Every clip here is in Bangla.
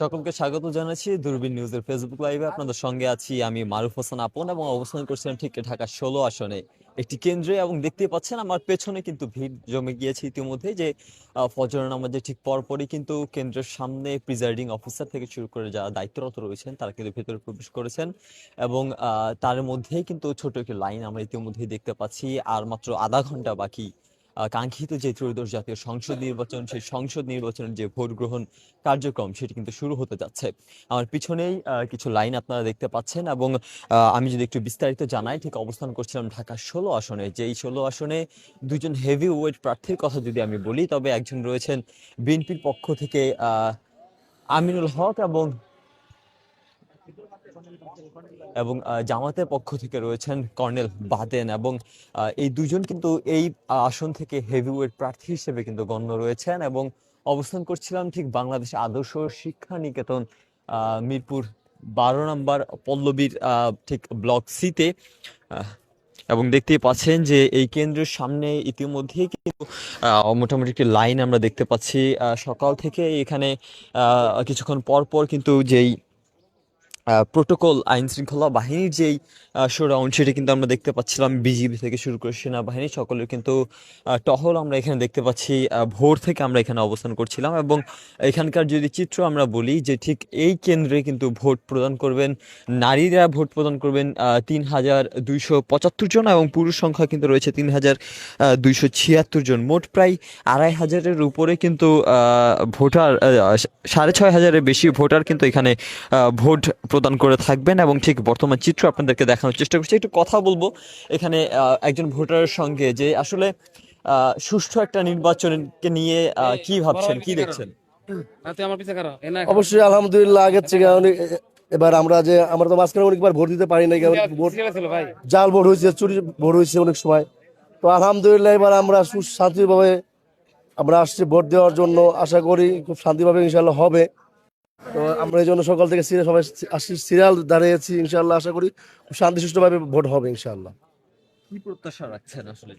সকলকে স্বাগত জানাচ্ছি দূরবীন নিউজের ফেসবুক লাইভে আপনাদের সঙ্গে আছি আমি মারুফ হোসেন আপন এবং অবস্থান করছিলাম ঠিক ঢাকা ষোলো আসনে। একটি কেন্দ্রে এবং দেখতে পাচ্ছেন আমার পেছনে কিন্তু ভিড় জমে গিয়েছে ইতিমধ্যে যে ফজর নামাজের ঠিক পরপরই কিন্তু কেন্দ্রের সামনে প্রিজাইডিং অফিসার থেকে শুরু করে যারা দায়িত্বরত রয়েছেন, তারা কিন্তু ভেতরে প্রবেশ করেছেন এবং তার মধ্যেই কিন্তু ছোট একটি লাইন আমরা ইতিমধ্যেই দেখতে পাচ্ছি। আর মাত্র আধা ঘণ্টা বাকি কাঙ্ক্ষিত যে ত্রয়োদশ জাতীয় সংসদ নির্বাচন, সেই সংসদ নির্বাচনের যে ভোট গ্রহণ কার্যক্রম, সেটি কিন্তু শুরু হতে যাচ্ছে। আমার পিছনেই কিছু লাইন আপনারা দেখতে পাচ্ছেন এবং আমি যদি একটু বিস্তারিত জানাই, ঠিক অবস্থান করছিলাম ঢাকা ষোলো আসনে। যে এই ষোলো আসনে দুজন হেভি ওয়েট প্রার্থীর কথা যদি আমি বলি, তবে একজন রয়েছেন বিএনপির পক্ষ থেকে আমিনুল হক এবং এবং জামাতের পক্ষ থেকে রয়েছেন কর্নেল বাদেন এবং এই দুজন কিন্তু এই আসন থেকে হেভিওয়েট প্রার্থী হিসেবে কিন্তু গণ্য রয়েছেন এবং অবস্থান করছিলাম ঠিক বাংলাদেশ আদর্শ শিক্ষা নিকেতন মিরপুর বারো নম্বর পল্লবীর ঠিক ব্লক সিতে এবং দেখতেই পাচ্ছেন যে এই কেন্দ্রের সামনে ইতিমধ্যেই কিন্তু মোটামুটি একটি লাইন আমরা দেখতে পাচ্ছি সকাল থেকে এখানে কিছুক্ষণ পর পর কিন্তু যেই প্রোটোকল আইন শৃঙ্খলা বাহিনীর যেই শোডাউন সেটা কিন্তু আমরা দেখতে পাচ্ছিলাম বিজিবি থেকে শুরু করে সেনাবাহিনী, সকলের কিন্তু টহল আমরা এখানে দেখতে পাচ্ছি ভোর থেকে আমরা এখানে অবস্থান করছিলাম এবং এখানকার যদি চিত্র আমরা বলি যে ঠিক এই কেন্দ্রে কিন্তু ভোট প্রদান করবেন, নারীরা ভোট প্রদান করবেন তিন হাজার দুইশো পঁচাত্তর জন এবং পুরুষ সংখ্যা কিন্তু রয়েছে তিন হাজার দুইশো ছিয়াত্তর জন। মোট প্রায় আড়াই হাজারের উপরে কিন্তু ভোটার সাড়ে ছয় হাজারের বেশি ভোটার কিন্তু এখানে ভোট প্রদান করে থাকবেন এবং ঠিক বর্তমান চিত্র আপনাদেরকে দেখানোর চেষ্টা করছি। একটু কথা বলব এখানে আহ, একজন ভোটারের সঙ্গে যে আসলে আহ, সুষ্ঠু একটা নির্বাচনকে নিয়ে আহ, কি ভাবছেন কি দেখছেন? না অবশ্যই আলহামদুলিল্লাহ আগের থেকে অনেক এবার আমরা যে আমরা তো মাঝখানে অনেকবার ভোট দিতে পারি নাই কারণ ভোট জাল ভোট হয়েছে চুরি ভোট হয়েছে অনেক সময়। তো আলহামদুলিল্লাহ এবার আমরা সুশান্তিভাবে আমরা আসছি ভোট দেওয়ার জন্য। আশা করি খুব শান্তিভাবে ইনশাল্লাহ হবে। তো আমরা এই জন্য সকাল থেকে সিরিয়াল সবাই সিরিয়াল দাঁড়িয়েছি ইনশাল্লাহ আশা করি শান্তি সুষ্ঠুভাবে ভোট হবে ইনশাল্লাহ কি প্রত্যাশা রাখছেন আসলে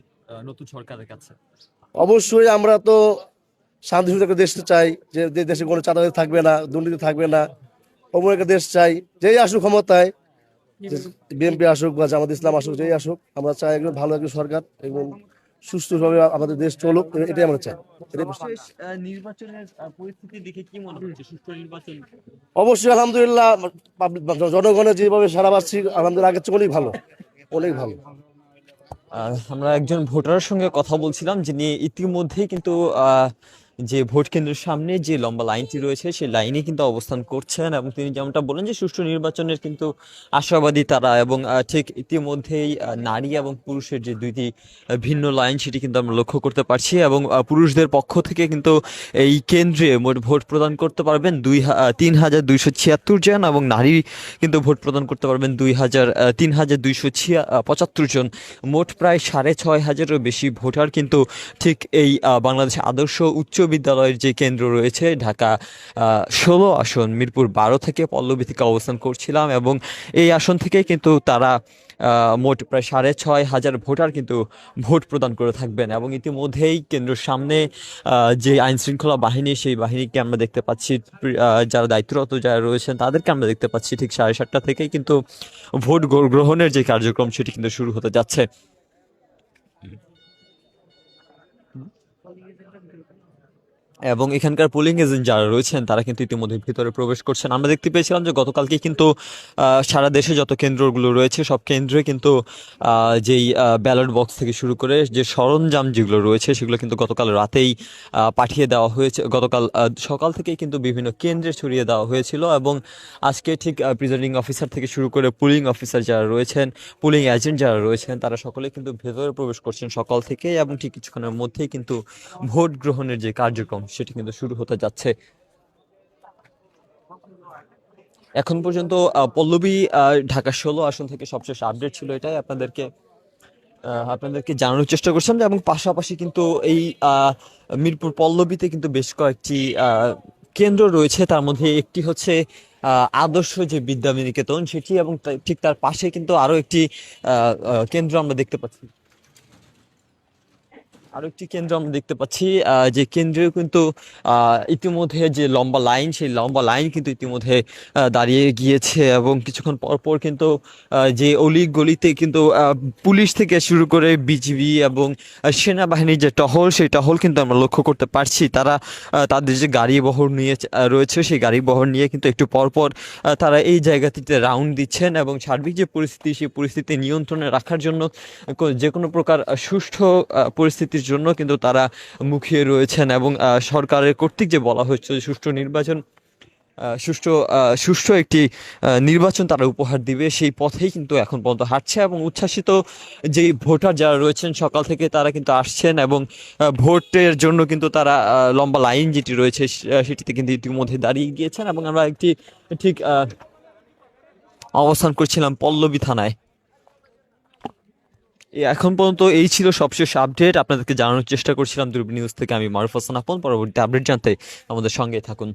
নতুন সরকারের কাছে? অবশ্যই আমরা তো শান্তি সুন্দর দেশ চাই যে যে দেশে কোনো চাঁদাবাজি থাকবে না দুর্নীতি থাকবে না অমন একটা দেশ চাই যেই আসুক ক্ষমতায় বিএনপি আসুক বা জামাত ইসলাম আসুক যেই আসুক আমরা চাই একজন ভালো একজন সরকার এবং সুস্থভাবে আমাদের দেশ চলুক এটাই আমরা চাই। এটাই শেষ নির্বাচনের পরিস্থিতি দেখে কি মনে হচ্ছে সুষ্ঠু নির্বাচন? অবশ্যই আলহামদুলিল্লাহ জনগণের যেভাবে সারা পাচ্ছি আলহামদুলিল্লাহ আগের চেয়ে অনেক ভালো অনেক ভালো। আহ, আমরা একজন ভোটারের সঙ্গে কথা বলছিলাম যিনি ইতিমধ্যেই কিন্তু আহ, যে ভোট কেন্দ্রের সামনে যে লম্বা লাইনটি রয়েছে, সেই লাইনে কিন্তু অবস্থান করছেন এবং তিনি যেমনটা বলেন যে সুষ্ঠু নির্বাচনের কিন্তু আশাবাদী তারা এবং ঠিক ইতিমধ্যেই নারী এবং পুরুষের যে দুইটি ভিন্ন লাইন সেটি কিন্তু আমরা লক্ষ্য করতে পারছি এবং পুরুষদের পক্ষ থেকে কিন্তু এই কেন্দ্রে মোট ভোট প্রদান করতে পারবেন দুই তিন হাজার দুইশো ছিয়াত্তর জন এবং নারী কিন্তু ভোট প্রদান করতে পারবেন দুই হাজার তিন হাজার দুইশো ছিয়া পঁচাত্তর জন। মোট প্রায় সাড়ে ছয় হাজারেরও বেশি ভোটার কিন্তু ঠিক এই বাংলাদেশ আদর্শ উচ্চ বিদ্যালয়ের যে কেন্দ্র রয়েছে, ঢাকা ষোলো আসন, মিরপুর বারো থেকে পল্লবী থেকে অবস্থান করছিলাম এবং এই আসন থেকে কিন্তু তারা মোট প্রায় সাড়ে ছয় হাজার ভোটার কিন্তু ভোট প্রদান করে থাকবেন এবং ইতিমধ্যেই কেন্দ্রের সামনে যে আইন শৃঙ্খলা বাহিনী, সেই বাহিনীকে আমরা দেখতে পাচ্ছি যারা দায়িত্বরত যারা রয়েছেন তাদেরকে আমরা দেখতে পাচ্ছি ঠিক সাড়ে সাতটা থেকেই কিন্তু ভোট গ্র- গ্রহণের যে কার্যক্রম সেটি কিন্তু শুরু হতে যাচ্ছে। এবং এখানকার পোলিং এজেন্ট যারা রয়েছেন, তারা কিন্তু ইতিমধ্যে ভিতরে প্রবেশ করছেন। আমরা দেখতে পেয়েছিলাম যে গতকালকে কিন্তু সারা দেশে যত কেন্দ্রগুলো রয়েছে, সব কেন্দ্রে কিন্তু যেই ব্যালট বক্স থেকে শুরু করে যে সরঞ্জাম যেগুলো রয়েছে, সেগুলো কিন্তু গতকাল রাতেই পাঠিয়ে দেওয়া হয়েছে। গতকাল সকাল থেকেই কিন্তু বিভিন্ন কেন্দ্রে ছড়িয়ে দেওয়া হয়েছিল এবং আজকে ঠিক প্রিজাইডিং অফিসার থেকে শুরু করে পুলিং অফিসার যারা রয়েছেন পুলিং এজেন্ট যারা রয়েছেন, তারা সকলে কিন্তু ভেতরে প্রবেশ করছেন সকাল থেকে এবং ঠিক কিছুক্ষণের মধ্যেই কিন্তু ভোট গ্রহণের যে কার্যক্রম সেটি কিন্তু শুরু হতে যাচ্ছে। এখন পর্যন্ত পল্লবী ঢাকা ষোলো আসন থেকে সবশেষ আপডেট ছিল এটাই আপনাদেরকে আপনাদেরকে জানানোর চেষ্টা করছিলাম এবং পাশাপাশি কিন্তু এই মিরপুর পল্লবীতে কিন্তু বেশ কয়েকটি কেন্দ্র রয়েছে। তার মধ্যে একটি হচ্ছে আদর্শ যে বিদ্যা নিকেতন সেটি এবং ঠিক তার পাশে কিন্তু আরও একটি কেন্দ্র আমরা দেখতে পাচ্ছি। আরও একটি কেন্দ্র আমরা দেখতে পাচ্ছি যে কেন্দ্রে কিন্তু ইতিমধ্যে যে লম্বা লাইন সেই লম্বা লাইন কিন্তু ইতিমধ্যে দাঁড়িয়ে গিয়েছে এবং কিছুক্ষণ পর পর কিন্তু যে অলি গলিতে কিন্তু পুলিশ থেকে শুরু করে বিজিবি এবং সেনাবাহিনীর যে টহল সেই টহল কিন্তু আমরা লক্ষ্য করতে পারছি। তারা তাদের যে গাড়ি বহর নিয়ে রয়েছে সেই গাড়ি বহর নিয়ে কিন্তু একটু পর পর আহ, তারা এই জায়গাটিতে রাউন্ড দিচ্ছেন এবং সার্বিক যে পরিস্থিতি সেই পরিস্থিতি নিয়ন্ত্রণে রাখার জন্য যে কোনো প্রকার সুষ্ঠু আহ, পরিস্থিতির জন্য কিন্তু তারা মুখিয়ে রয়েছেন এবং সরকারের কর্তৃক যে বলা হচ্ছে সুষ্ঠু নির্বাচন সুষ্ঠু সুষ্ঠু একটি নির্বাচন তারা উপহার দিবে, সেই পথেই কিন্তু এখন পর্যন্ত হাঁটছে এবং উচ্ছ্বাসিত যেই ভোটার যারা রয়েছেন সকাল থেকে তারা কিন্তু আসছেন এবং ভোটের জন্য কিন্তু তারা লম্বা লাইন যেটি রয়েছে সেটিতে কিন্তু ইতিমধ্যে দাঁড়িয়ে গিয়েছেন এবং আমরা একটি ঠিক অবস্থান করছিলাম পল্লবী থানায়। এখন পর্যন্ত এই ছিল সবশেষ আপডেট আপনাদেরকে জানানোর চেষ্টা করছিলাম দূরবীন নিউজ থেকে। আমি মারুফ হাসান আপন। পরবর্তী আপডেট জানতে আমাদের সঙ্গে থাকুন।